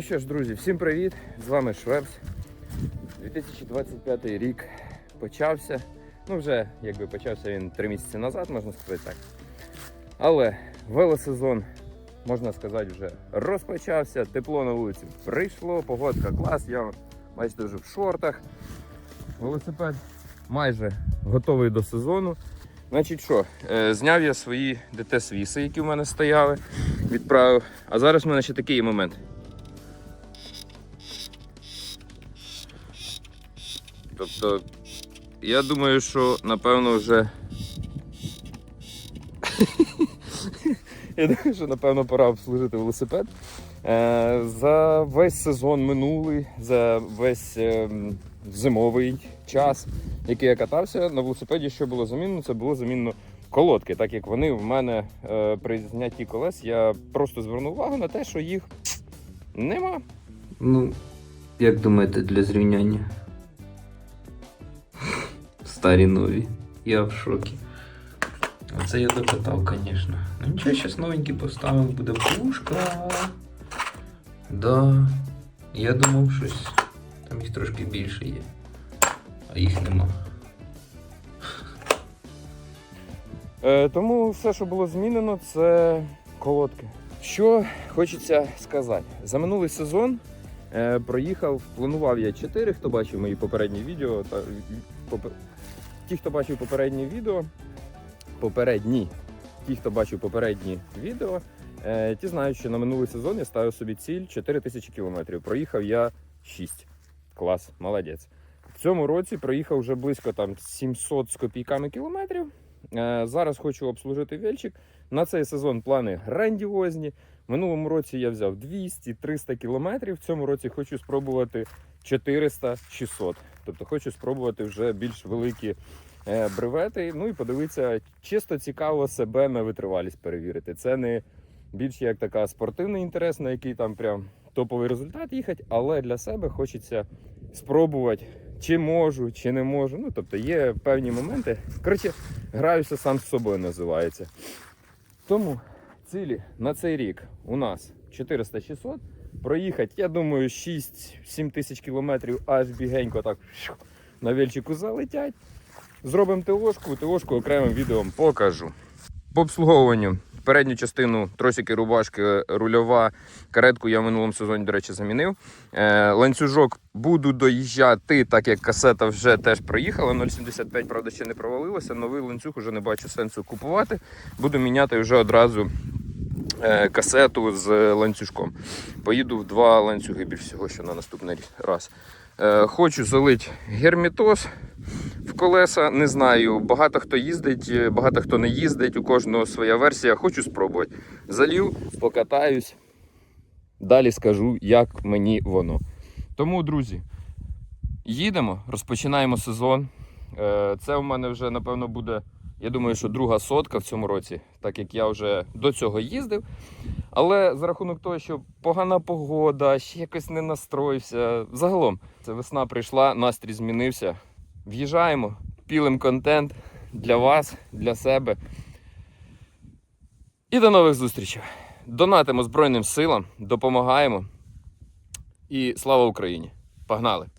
що ж, друзі, всім привіт! З вами Швепс. 2025 рік почався. Ну, вже якби почався він три місяці назад, можна сказати так. Але велосезон, можна сказати, вже розпочався. Тепло на вулиці прийшло, погодка клас. Я бачите вже в шортах. Велосипед майже готовий до сезону. Значить що, е, зняв я свої ДТ-свіси, які в мене стояли, відправив. А зараз в мене ще такий момент. Тобто, я думаю, що напевно вже. я думаю, що напевно пора обслужити велосипед. Е, за весь сезон минулий, за весь ем, зимовий час, який я катався, на велосипеді що було замінено, це було замінено колодки, так як вони в мене е, при знятті колес, я просто звернув увагу на те, що їх нема. Ну, як думаєте, для зрівняння? Старі нові. Я в шокі. Оце я докатав, звісно. Ну нічого, зараз новенький поставив, буде пушка. Да. Я думав, щось. Там їх трошки більше є. А їх нема. Е, тому все, що було змінено, це колодки. Що хочеться сказати, за минулий сезон проїхав, планував я 4, хто бачив мої попередні відео. Та, попе- ті, хто бачив попередні відео, попередні, ті, хто бачив попередні відео, е, ті знають, що на минулий сезон я ставив собі ціль 4 тисячі кілометрів. Проїхав я 6. Клас, молодець. В цьому році проїхав вже близько там 700 з копійками кілометрів. Е, Зараз хочу обслужити вельчик. На цей сезон плани грандіозні. Минулому році я взяв 200-300 кілометрів. В цьому році хочу спробувати 400-600. Тобто хочу спробувати вже більш великі е, бревети. Ну і подивитися, чисто цікаво себе на витривалість перевірити. Це не більш як така спортивний інтерес, на який там прям топовий результат їхати, але для себе хочеться спробувати, чи можу, чи не можу. Ну тобто є певні моменти. Коротше, граюся сам з собою називається. Тому цілі на цей рік у нас 400-600. Проїхати, я думаю, 6-7 тисяч кілометрів аж бігенько так на вельчику залетять. Зробимо ТОшку, ТОшку окремим відео покажу. По обслуговуванню передню частину тросики, рубашки, рульова, каретку я в минулому сезоні, до речі, замінив. Е, ланцюжок буду доїжджати, так як касета вже теж проїхала. 0,75, правда, ще не провалилося. Новий ланцюг вже не бачу сенсу купувати. Буду міняти вже одразу касету з ланцюжком. Поїду в два ланцюги більш всього, що на наступний раз. Е, хочу залити гермітоз в колеса. Не знаю, багато хто їздить, е, багато хто не їздить, у кожного своя версія. Хочу спробувати. Залів, покатаюсь. Далі скажу, як мені воно. Тому, друзі, їдемо, розпочинаємо сезон. Е, Це у мене вже, напевно, буде, я думаю, що друга сотка в цьому році, так як я вже до цього їздив. Але за рахунок того, що погана погода, ще якось не настроївся. Загалом, це весна прийшла, настрій змінився. В'їжджаємо, пілим контент для вас, для себе. І до нових зустрічей. Донатимо Збройним силам, допомагаємо. І слава Україні! Погнали!